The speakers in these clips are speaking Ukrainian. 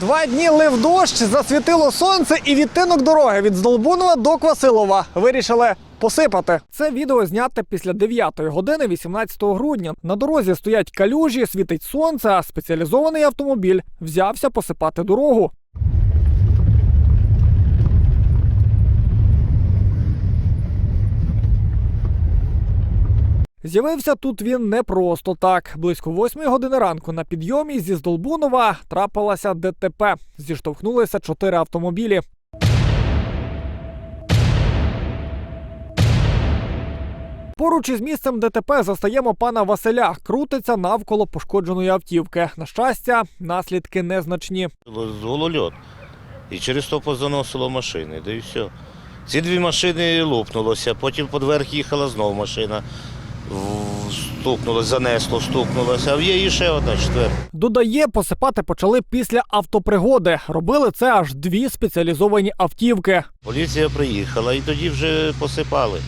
Два дні лив дощ, засвітило сонце і відтинок дороги від Здолбунова до Квасилова вирішили посипати. Це відео зняте після 9 години 18 грудня. На дорозі стоять калюжі, світить сонце, а спеціалізований автомобіль взявся посипати дорогу. З'явився тут він не просто так. Близько восьмої години ранку на підйомі зі Здолбунова трапилося ДТП. Зіштовхнулися чотири автомобілі. Поруч із місцем ДТП застаємо пана Василя. Крутиться навколо пошкодженої автівки. На щастя, наслідки незначні. Голольот. І через то позаносило машини, да і все. Ці дві машини лопнулося, потім під верх їхала знову машина. Стукнулося, занесло, стукнулося, а є ще одна четверта. Додає, посипати почали після автопригоди. Робили це аж дві спеціалізовані автівки. Поліція приїхала і тоді вже посипали.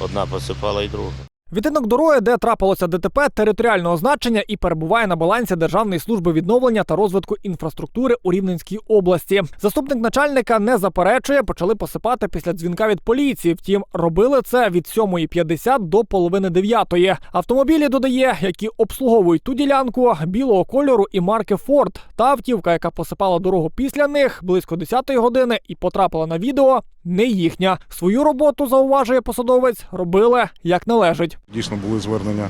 Одна посипала і друга. Відтинок дороги, де трапилося ДТП, територіального значення і перебуває на балансі Державної служби відновлення та розвитку інфраструктури у Рівненській області. Заступник начальника не заперечує, почали посипати після дзвінка від поліції. Втім, робили це від 7.50 до половини дев'ятої. Автомобілі додає, які обслуговують ту ділянку білого кольору і марки Форд. Та автівка, яка посипала дорогу після них близько 10-ї години і потрапила на відео, не їхня. Свою роботу зауважує посадовець, робили як належить. Дійсно були звернення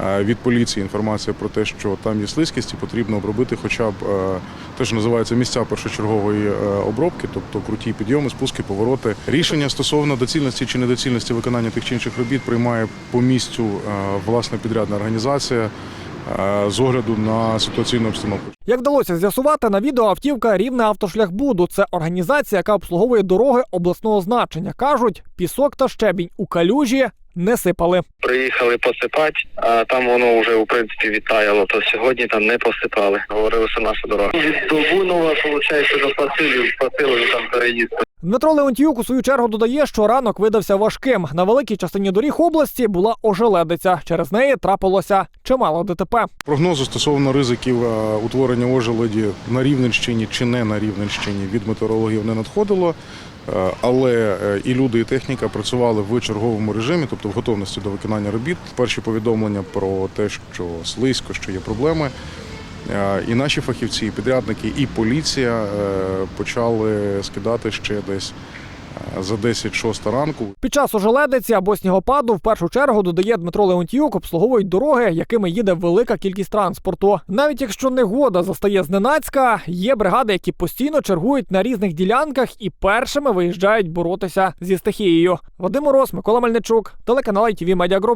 е, від поліції. Інформація про те, що там є слизькість, і потрібно обробити хоча б е, те, що називається місця першочергової е, обробки, тобто круті підйоми, спуски, повороти. Рішення стосовно доцільності чи недоцільності виконання тих чи інших робіт приймає по місцю власне підрядна організація з огляду на ситуаційну обстановку. Як вдалося з'ясувати на відео автівка рівне автошляхбуду. Це організація, яка обслуговує дороги обласного значення. кажуть, пісок та щебінь у калюжі не сипали. Приїхали посипати, а там воно вже в принципі відтаяло, то сьогодні там не посипали. Говорили, що наша дорога. Від Довбунова, виходить, до Пасилів, Пасилові там переїзд. Дмитро Леонтіюк у свою чергу додає, що ранок видався важким. На великій частині доріг області була ожеледиця. Через неї трапилося чимало ДТП. Прогнозу стосовно ризиків е, утворення ожеледі на Рівненщині чи не на Рівненщині від метеорологів не надходило. Е, Але е, і люди, і техніка працювали в черговому режимі, тобто в готовності до виконання робіт. Перші повідомлення про те, що слизько, що є проблеми. Е, І наші фахівці, і підрядники, і поліція е, почали скидати ще десь е, за 10-6 ранку. Під час ожеледиці або снігопаду в першу чергу додає Дмитро Леонтіюк, обслуговують дороги, якими їде велика кількість транспорту. Навіть якщо негода застає зненацька, є бригади, які постійно чергують на різних ділянках і першими виїжджають боротися зі стихією. Вадим Мороз, Микола Мельничук, телеканал ITV Media.